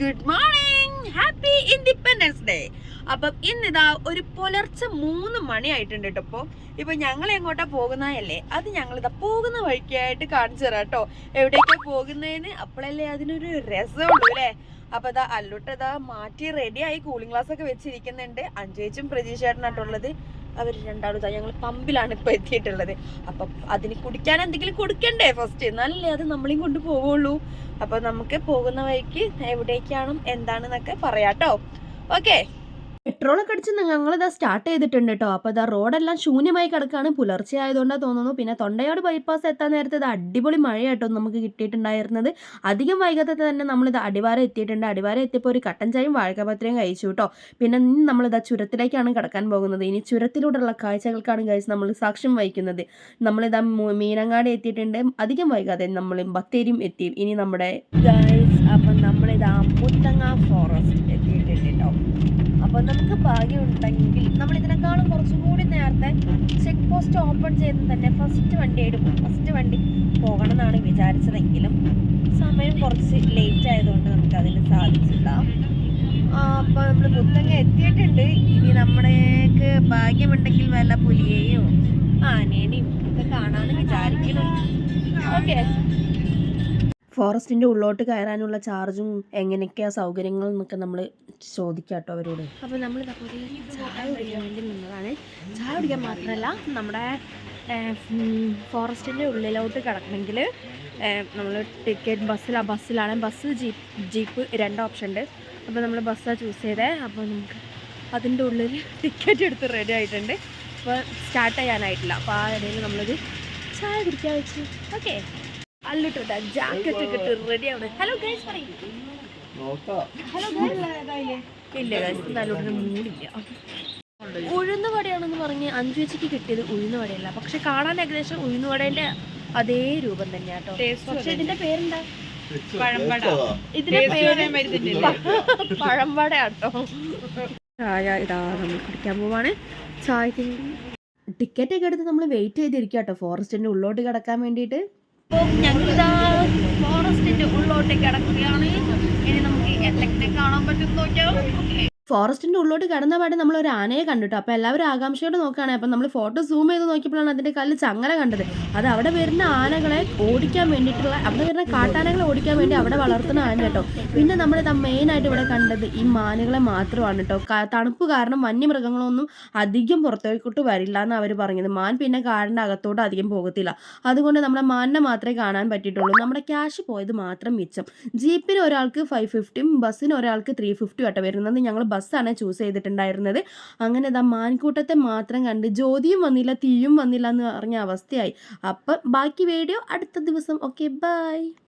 Good morning happy independence day അപ്പം ഇന്നിതാ ഒരു പുലർച്ചെ മൂന്ന് മണിയായിട്ടുണ്ട് കേട്ടോ ഇപ്പോൾ ഇപ്പൊ ഞങ്ങൾ എങ്ങോട്ടാ പോകുന്നതല്ലേ? അത് ഞങ്ങൾ ഇതാ പോകുന്ന വഴിക്കായിട്ട് കാണിച്ചു തരാം കേട്ടോ. എവിടേക്കാ പോകുന്നതിന് അപ്പോഴല്ലേ അതിനൊരു രസമുള്ളൂ അല്ലേ? അപ്പൊ ഇതാ അല്ലോട്ട് ഇതാ മാറ്റി റെഡിയായി കൂളിംഗ് ഗ്ലാസ് ഒക്കെ വെച്ചിരിക്കുന്നുണ്ട്. അഞ്ചേച്ചും പ്രതീക്ഷേട്ടനായിട്ടുള്ളത് അവർ രണ്ടാളും ഞങ്ങൾ പമ്പിലാണ് ഇപ്പൊ എത്തിയിട്ടുള്ളത്. അപ്പൊ അതിന് കുടിക്കാൻ എന്തെങ്കിലും കൊടുക്കണ്ടേ ഫസ്റ്റ് എന്നാലല്ലേ അത് നമ്മളെയും കൊണ്ട് പോവുള്ളൂ. അപ്പൊ നമുക്ക് പോകുന്ന വഴിക്ക് എവിടേക്കാണ് എന്താണെന്നൊക്കെ പറയാട്ടോ ഓക്കെ പെട്രോളൊക്കെ അടിച്ച് ഞങ്ങളിതാ സ്റ്റാർട്ട് ചെയ്തിട്ടുണ്ട് കേട്ടോ അപ്പോൾ ഇതാ റോഡെല്ലാം ശൂന്യമായി കിടക്കുകയാണ് പുലർച്ചെ ആയതുകൊണ്ടാണ് തോന്നുന്നു. പിന്നെ തൊണ്ടയാട് ബൈപ്പാസ് എത്താൻ നേരത്തെ ഇത് അടിപൊളി മഴയായിട്ടോ നമുക്ക് കിട്ടിയിട്ടുണ്ടായിരുന്നത്. അധികം വൈകാതെ തന്നെ നമ്മളിത് അടിവാരം എത്തിയിട്ടുണ്ട്. അടിവാരം എത്തിയപ്പോൾ ഒരു കട്ടൻ ചായയും വാഴക്കപത്രയും കഴിച്ചു കേട്ടോ പിന്നെ ഇനി നമ്മളിതാ ചുരത്തിലേക്കാണ് കിടക്കാൻ പോകുന്നത്. ഇനി ചുരത്തിലൂടെയുള്ള കാഴ്ചകൾക്കാണ് കഴിച്ച് നമ്മൾ സാക്ഷ്യം വഹിക്കുന്നത്. നമ്മളിതാ മീനങ്ങാടി എത്തിയിട്ടുണ്ട്. അധികം വൈകാതെ നമ്മൾ ബത്തേരിയും എത്തി. ഇനി നമ്മുടെ ഗൈസ് അപ്പം നമ്മളിതാ മുത്തങ്ങ ഫോറസ്റ്റ് എത്തിയിട്ടുണ്ട് കേട്ടോ അപ്പോൾ നമുക്ക് ഭാഗ്യമുണ്ടെങ്കിൽ നമ്മൾ ഇതിനേക്കാളും കുറച്ചും കൂടി നേരത്തെ ചെക്ക് പോസ്റ്റ് ഓപ്പൺ ചെയ്ത് തന്നെ ഫസ്റ്റ് വണ്ടി എടുക്കും. ഫസ്റ്റ് വണ്ടി പോകണം എന്നാണ് വിചാരിച്ചതെങ്കിലും സമയം കുറച്ച് ലേറ്റ് ആയതുകൊണ്ട് നമുക്ക് അതിന് സാധിച്ചില്ല അപ്പോൾ നമ്മൾ മുത്തങ്ങ എത്തിയിട്ടുണ്ട്. ഇനി നമ്മളേക്ക് ഭാഗ്യമുണ്ടെങ്കിൽ വല്ല പുലിയെയും ആനേനെയും ഒക്കെ കാണാമെന്ന് വിചാരിക്കണം ഓക്കെ. ഫോറസ്റ്റിന്റെ ഉള്ളോട്ട് കയറാനുള്ള ചാർജും എങ്ങനെയൊക്കെയാ സൗകര്യങ്ങൾ എന്നൊക്കെ നമ്മൾ ചോദിക്കാം കേട്ടോ അവരോട് അപ്പോൾ നമ്മൾ ചായ കുടിക്കാൻ നിന്നതാണ്. ചായ കുടിക്കാൻ മാത്രമല്ല നമ്മുടെ ഫോറസ്റ്റിന്റെ ഉള്ളിലോട്ട് കിടക്കണമെങ്കിൽ നമ്മൾ ടിക്കറ്റ് ബസ്സിലാ ബസ്സിലാണ്. ബസ് ജീപ്പ് ജീപ്പ് രണ്ട് ഓപ്ഷൻ ഉണ്ട് അപ്പോൾ നമ്മൾ ബസ്സാണ് ചൂസ് ചെയ്തേ. അപ്പോൾ നമുക്ക് അതിന്റെ ഉള്ളിൽ ടിക്കറ്റ് എടുത്ത് റെഡി ആയിട്ടുണ്ട്. അപ്പോൾ സ്റ്റാർട്ട് ചെയ്യാനായിട്ടില്ല. അപ്പോൾ ആ ഇടയിൽ നമ്മളൊരു ചായ കുടിക്കാൻ വെച്ചു. ഓക്കെ. അല്ലിട്ടോ ജാക്കറ്റ് ഒക്കെ ഇട്ട് റെഡി ആണ് ഹലോ ഗൈസ് പറയും. ഹലോ ഇല്ല ഗൈസ് നല്ലോണം മൂടില്ല. ഉഴുന്ന് വടയാണെന്ന് പറഞ്ഞ് അഞ്ചു വെച്ചിക്ക് കിട്ടിയത് ഉഴുന്ന് വടയല്ല. പക്ഷെ കാണാൻ ഏകദേശം ഉഴുന്ന് വടേന്റെ അതേ രൂപം തന്നെയാട്ടോ. പക്ഷെ ഇതിന്റെ പേരെന്താ? ഇതിന്റെ പേര് പഴംവട ചായ ഇതാ നമ്മൾ കുടിക്കാൻ പോവാണ്. ചായക്ക് ടിക്കറ്റ് ഒക്കെ എടുത്ത് നമ്മൾ വെയിറ്റ് ചെയ്തിരിക്കുക കേട്ടോ ഫോറസ്റ്റിന്റെ ഉള്ളോട്ട് കിടക്കാൻ വേണ്ടിയിട്ട്. അപ്പോൾ ഞങ്ങളിതാ ഫോറസ്റ്റിന്റെ ഉള്ളോട്ട് കിടക്കുകയാണ്. ഇനി നമുക്ക് എന്തൊക്കെ കാണാൻ പറ്റും നോക്കാം ഫോറസ്റ്റിന്റെ ഉള്ളോട്ട് കിടന്ന പാടെ നമ്മൾ ഒരു ആനയെ കണ്ടിട്ടോ. അപ്പോൾ എല്ലാവരും ആകാംക്ഷയോടെ നോക്കുകയാണ് അപ്പം നമ്മൾ ഫോട്ടോ സൂം ചെയ്ത് നോക്കിയപ്പോഴാണ് അതിന്റെ കല്ല് ചങ്ങല കണ്ടത്. അത് അവിടെ വരുന്ന ആനകളെ ഓടിക്കാൻ വേണ്ടിയിട്ടുള്ള അവിടെ വരുന്ന കാട്ടാനകളെ ഓടിക്കാൻ വേണ്ടി അവിടെ വളർത്തുന്ന ആന കേട്ടോ. പിന്നെ നമ്മൾ മെയിൻ ആയിട്ട് ഇവിടെ കണ്ടത് ഈ മാനുകളെ മാത്രമാണ് കേട്ടോ. തണുപ്പ് കാരണം വന്യമൃഗങ്ങളൊന്നും അധികം പുറത്തേക്കോട്ട് വരില്ല എന്ന് അവർ പറഞ്ഞത് മാൻ പിന്നെ കാടിന്റെ അകത്തോട്ട് അധികം പോകത്തില്ല. അതുകൊണ്ട് നമ്മുടെ മാനിനെ മാത്രമേ കാണാൻ പറ്റിയിട്ടുള്ളൂ. നമ്മുടെ ക്യാഷ് പോയത് മാത്രം മിച്ചം. ജീപ്പിന് ഒരാൾക്ക് ഫൈവ് ഫിഫ്റ്റിയും ബസ്സിന് ഒരാൾക്ക് ത്രീ ഫിഫ്റ്റി ആട്ടോ വരുന്നത്. ഞങ്ങൾ ബസ്സാണ് ചൂസ് ചെയ്തിട്ടുണ്ടായിരുന്നത്. അങ്ങനെ ഇതാ മാൻകൂട്ടത്തെ മാത്രം കണ്ട് ജ്യോതിയും വന്നില്ല തീയും വന്നില്ല എന്ന് പറഞ്ഞ അവസ്ഥയായി. അപ്പം ബാക്കി വീഡിയോ അടുത്ത ദിവസം. Okay bye